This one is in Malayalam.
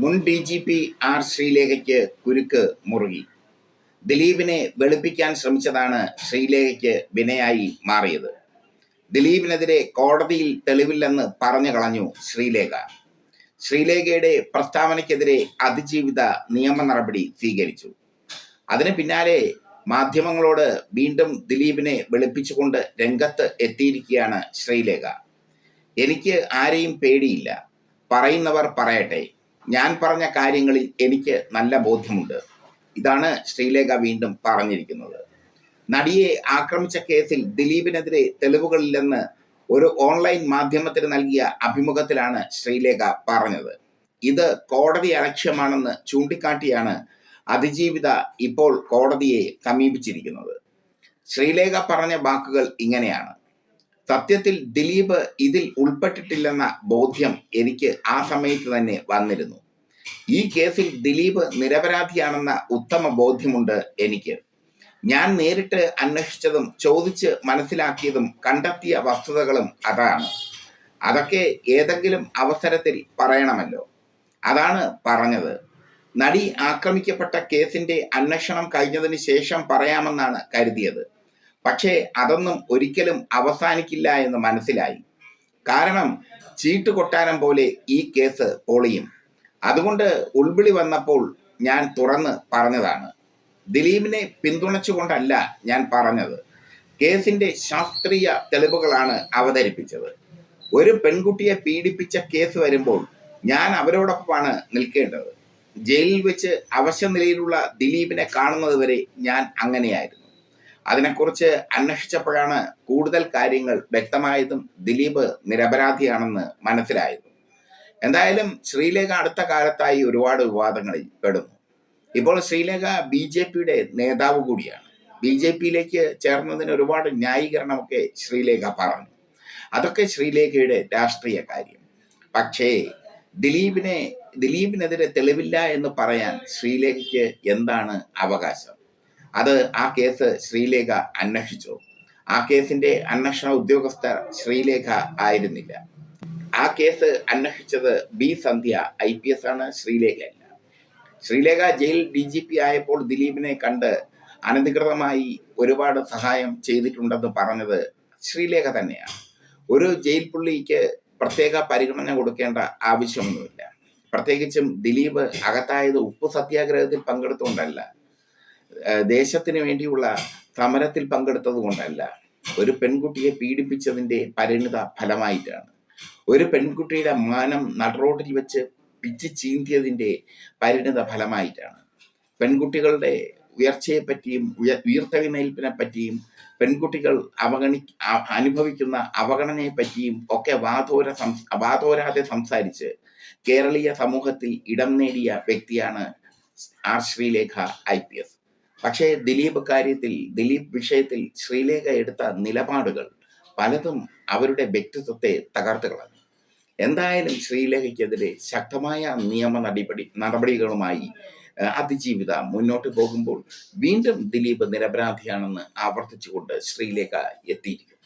മുൻ ഡി ജി പി ആർ ശ്രീലേഖയ്ക്ക് കുരുക്ക് മുറുകി. ദിലീപിനെ വെളുപ്പിക്കാൻ ശ്രമിച്ചതാണ് ശ്രീലേഖയ്ക്ക് വിനയായി മാറിയത്. ദിലീപിനെതിരെ കോടതിയിൽ തെളിവില്ലെന്ന് പറഞ്ഞു കളഞ്ഞു ശ്രീലേഖ. ശ്രീലേഖയുടെ പ്രസ്താവനയ്ക്കെതിരെ അതിജീവിത നിയമ നടപടി സ്വീകരിച്ചു. അതിന് പിന്നാലെ മാധ്യമങ്ങളോട് വീണ്ടും ദിലീപിനെ വെളുപ്പിച്ചുകൊണ്ട് രംഗത്ത് എത്തിയിരിക്കുകയാണ് ശ്രീലേഖ. എനിക്ക് ആരെയും പേടിയില്ല. പറയുന്നവർ പറയട്ടെ. ഞാൻ പറഞ്ഞ കാര്യങ്ങളിൽ എനിക്ക് നല്ല ബോധ്യമുണ്ട്. ഇതാണ് ശ്രീലേഖ വീണ്ടും പറഞ്ഞിരിക്കുന്നത്. നടിയെ ആക്രമിച്ച കേസിൽ ദിലീപിനെതിരെ തെളിവുകളില്ലെന്ന് ഒരു ഓൺലൈൻ മാധ്യമത്തിന് നൽകിയ അഭിമുഖത്തിലാണ് ശ്രീലേഖ പറഞ്ഞത്. ഇത് കോടതി അലക്ഷ്യമാണെന്ന് ചൂണ്ടിക്കാട്ടിയാണ് അതിജീവിത ഇപ്പോൾ കോടതിയെ സമീപിച്ചിരിക്കുന്നത്. ശ്രീലേഖ പറഞ്ഞ വാക്കുകൾ ഇങ്ങനെയാണ്. സത്യത്തിൽ ദിലീപ് ഇതിൽ ഉൾപ്പെട്ടിട്ടില്ലെന്ന ബോധ്യം എനിക്ക് ആ സമയത്ത് തന്നെ വന്നിരുന്നു. ഈ കേസിൽ ദിലീപ് നിരപരാധിയാണെന്ന ഉത്തമ ബോധ്യമുണ്ട് എനിക്ക്. ഞാൻ നേരിട്ട് അന്വേഷിച്ചതും ചോദിച്ച് മനസ്സിലാക്കിയതും കണ്ടെത്തിയ വസ്തുതകളും അതാണ്. അതൊക്കെ ഏതെങ്കിലും അവസരത്തിൽ പറയണമല്ലോ. അതാണ് പറഞ്ഞത്. നടി ആക്രമിക്കപ്പെട്ട കേസിന്റെ അന്വേഷണം കഴിഞ്ഞതിന് ശേഷം പറയാമെന്നാണ് കരുതിയത്. പക്ഷേ അതൊന്നും ഒരിക്കലും അവസാനിക്കില്ല എന്ന് മനസ്സിലായി. കാരണം ചീട്ട് കൊട്ടാരം പോലെ ഈ കേസ് പൊളിയും. അതുകൊണ്ട് ഉൾവിളി വന്നപ്പോൾ ഞാൻ തുറന്ന് പറഞ്ഞതാണ്. ദിലീപിനെ പിന്തുണച്ചുകൊണ്ടല്ല ഞാൻ പറഞ്ഞത്. കേസിന്റെ ശാസ്ത്രീയ തെളിവുകളാണ് അവതരിപ്പിച്ചത്. ഒരു പെൺകുട്ടിയെ പീഡിപ്പിച്ച കേസ് വരുമ്പോൾ ഞാൻ അവരോടൊപ്പമാണ് നിൽക്കേണ്ടത്. ജയിലിൽ വെച്ച് അവശനിലയിലുള്ള ദിലീപിനെ കാണുന്നത് വരെ ഞാൻ അങ്ങനെയായിരുന്നു. അതിനെക്കുറിച്ച് അന്വേഷിച്ചപ്പോഴാണ് കൂടുതൽ കാര്യങ്ങൾ വ്യക്തമായതും ദിലീപ് നിരപരാധിയാണെന്ന് മനസ്സിലായത്. എന്തായാലും ശ്രീലേഖ അടുത്ത കാലത്തായി ഒരുപാട് വിവാദങ്ങളിൽ പെടുന്നു. ഇപ്പോൾ ശ്രീലേഖ ബി ജെ പിയുടെ നേതാവ് കൂടിയാണ്. ബി ജെ പിയിലേക്ക് ചേർന്നതിന് ഒരുപാട് ന്യായീകരണമൊക്കെ ശ്രീലേഖ പറഞ്ഞു. അതൊക്കെ ശ്രീലേഖയുടെ രാഷ്ട്രീയ കാര്യം. പക്ഷേ ദിലീപിനെ ദിലീപിനെതിരെ തെളിവില്ല എന്ന് പറയാൻ ശ്രീലേഖയ്ക്ക് എന്താണ് അവകാശം? അത് ആ കേസ് ശ്രീലേഖ അന്വേഷിച്ചു. ആ കേസിന്റെ അന്വേഷണ ഉദ്യോഗസ്ഥർ ശ്രീലേഖ ആയിരുന്നില്ല. ആ കേസ് അന്വേഷിച്ചത് B Sandhya I P S ആണ് ശ്രീലേഖ അല്ല. Sreelekha jail D G P ആയപ്പോൾ ദിലീപിനെ കണ്ട് അനധികൃതമായി ഒരുപാട് സഹായം ചെയ്തിട്ടുണ്ടെന്ന് പറഞ്ഞത് ശ്രീലേഖ തന്നെയാണ്. ഒരു ജയിൽ പുള്ളിക്ക് പ്രത്യേക പരിഗണന കൊടുക്കേണ്ട ആവശ്യമൊന്നുമില്ല. പ്രത്യേകിച്ചും ദിലീപ് അകത്തായത് ഉപ്പ് സത്യാഗ്രഹത്തിൽ പങ്കെടുത്തുകൊണ്ടല്ല. ദേശത്തിന് വേണ്ടിയുള്ള സമരത്തിൽ പങ്കെടുത്തത് കൊണ്ടല്ല. ഒരു പെൺകുട്ടിയെ പീഡിപ്പിച്ചതിന്റെ പരിണിത ഫലമായിട്ടാണ്. ഒരു പെൺകുട്ടിയുടെ മാനം നടുറോഡിൽ വെച്ച് പിച്ച് ചീന്തിയതിന്റെ പരിണിത ഫലമായിട്ടാണ്. പെൺകുട്ടികളുടെ ഉയർച്ചയെ പറ്റിയും ഉയ ഉയർത്തെഴുന്നേൽപ്പിനെ പറ്റിയും പെൺകുട്ടികൾ അവഗണി അനുഭവിക്കുന്ന അവഗണനയെ പറ്റിയും ഒക്കെ വാതോര വാതോരാതെ സംസാരിച്ച് കേരളീയ സമൂഹത്തിൽ ഇടം നേടിയ വ്യക്തിയാണ് R Sreelekha I P S. പക്ഷേ ദിലീപ് കാര്യത്തിൽ ദിലീപ് വിഷയത്തിൽ ശ്രീലേഖ എടുത്ത നിലപാടുകൾ പലതും അവരുടെ വ്യക്തിത്വത്തെ തകർത്ത് കളഞ്ഞു എന്തായാലും ശ്രീലേഖയ്ക്കെതിരെ ശക്തമായ നിയമ നടപടി നടപടികളുമായി അതിജീവിത മുന്നോട്ട് പോകുമ്പോൾ വീണ്ടും ദിലീപ് നിരപരാധിയാണെന്ന് ആവർത്തിച്ചുകൊണ്ട് ശ്രീലേഖ എത്തിയിരിക്കുന്നു.